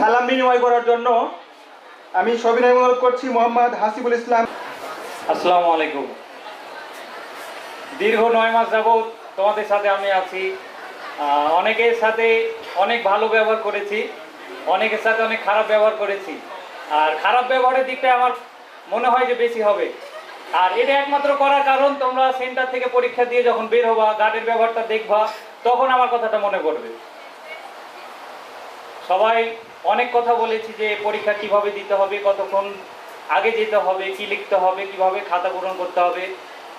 সালাম বিনিময় করার জন্য আমি সবিনয় অনুরোধ করছি মোহাম্মদ হাসিবুল ইসলাম। আসসালামু আলাইকুম। দীর্ঘ নয় মাস যাবৎ তোমাদের সাথে আমি আছি। অনেকের সাথে অনেক ভালো ব্যবহার করেছি, অনেকের সাথে অনেক খারাপ ব্যবহার করেছি। আর খারাপ ব্যবহারের দিকটা আমার মনে হয় যে বেশি হবে। আর এটা একমাত্র করার কারণ তোমরা সেন্টার থেকে পরীক্ষা দিয়ে যখন বের হবা গার্ডের ব্যবহারটা দেখবা, তখন আমার কথাটা মনে পড়বে। সবাই অনেক কথা বলেছি যে পরীক্ষা কীভাবে দিতে হবে, কতক্ষণ আগে যেতে হবে, কি লিখতে হবে, কীভাবে খাতা পূরণ করতে হবে।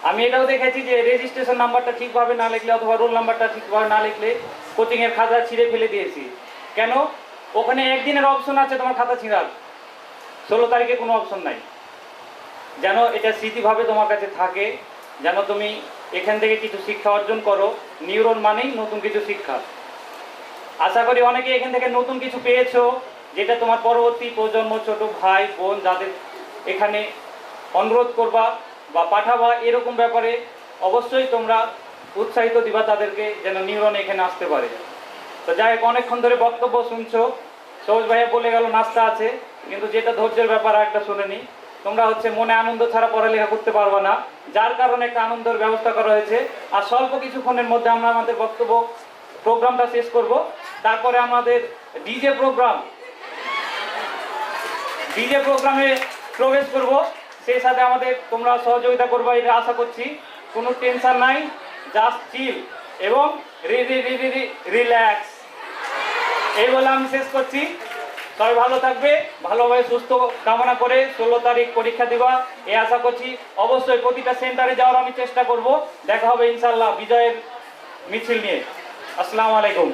আমি এটাও দেখেছি যে রেজিস্ট্রেশন নাম্বারটা ঠিকভাবে না লিখলে অথবা রোল নাম্বারটা ঠিকভাবে না লিখলে কোচিংয়ের খাতা ছিঁড়ে ফেলে দিয়েছি। কেন? ওখানে একদিনের অপশন আছে তোমার খাতা ছিঁড়ার। ষোলো তারিখে কোনো অপশন নাই। যেন এটা স্মৃতিভাবে তোমার কাছে থাকে, যেন তুমি এখান থেকে কিছু শিক্ষা অর্জন করো। নিউরন মানেই নতুন কিছু শিক্ষা। আশা করি অনেকে এখান থেকে নতুন কিছু পেয়েছ, যেটা তোমার পরবর্তী প্রজন্ম, ছোট ভাই, বোন যাদের এখানে অনুরোধ করবা বা পাঠাবা এরকম ব্যাপারে অবশ্যই তোমরা উৎসাহিত দিবা তাদেরকে যেন নিউরন এখানে আসতে পারে। তো যাই হোক, অনেকক্ষণ ধরে বক্তব্য শুনছো। সবুজ ভাইয়া বলে গেল নাস্তা আছে, কিন্তু যেটা ধৈর্যের ব্যাপার একটা শুনেনি তোমরা হচ্ছে মনে আনন্দ ছাড়া পড়ালেখা করতে পারবে না, যার কারণে একটা আনন্দের ব্যবস্থা করা হয়েছে। আর স্বল্প কিছুক্ষণের মধ্যে আমরা আমাদের বক্তব্য, প্রোগ্রামটা শেষ করব। তারপরে আমাদের ডিজে প্রোগ্রাম। ডিজে প্রোগ্রামে প্রবেশ করব। সেই সাথে আমাদের তোমরা সহযোগিতা করবে এটা আশা করছি। কোনো টেনশন নাই, জাস্ট চিল এবং রিল্যাক্স। এই বলে আমি শেষ করছি। সবাই ভালো থাকবে, ভালোভাবে সুস্থ কামনা করে ষোলো তারিখ পরীক্ষা দিবা। এই আশা করছি অবশ্যই প্রতিটা সেন্টারে যাওয়ার আমি চেষ্টা করব। দেখা হবে ইনশাল্লাহ বিজয়ের মিছিল নিয়ে। আসসালামু আলাইকুম।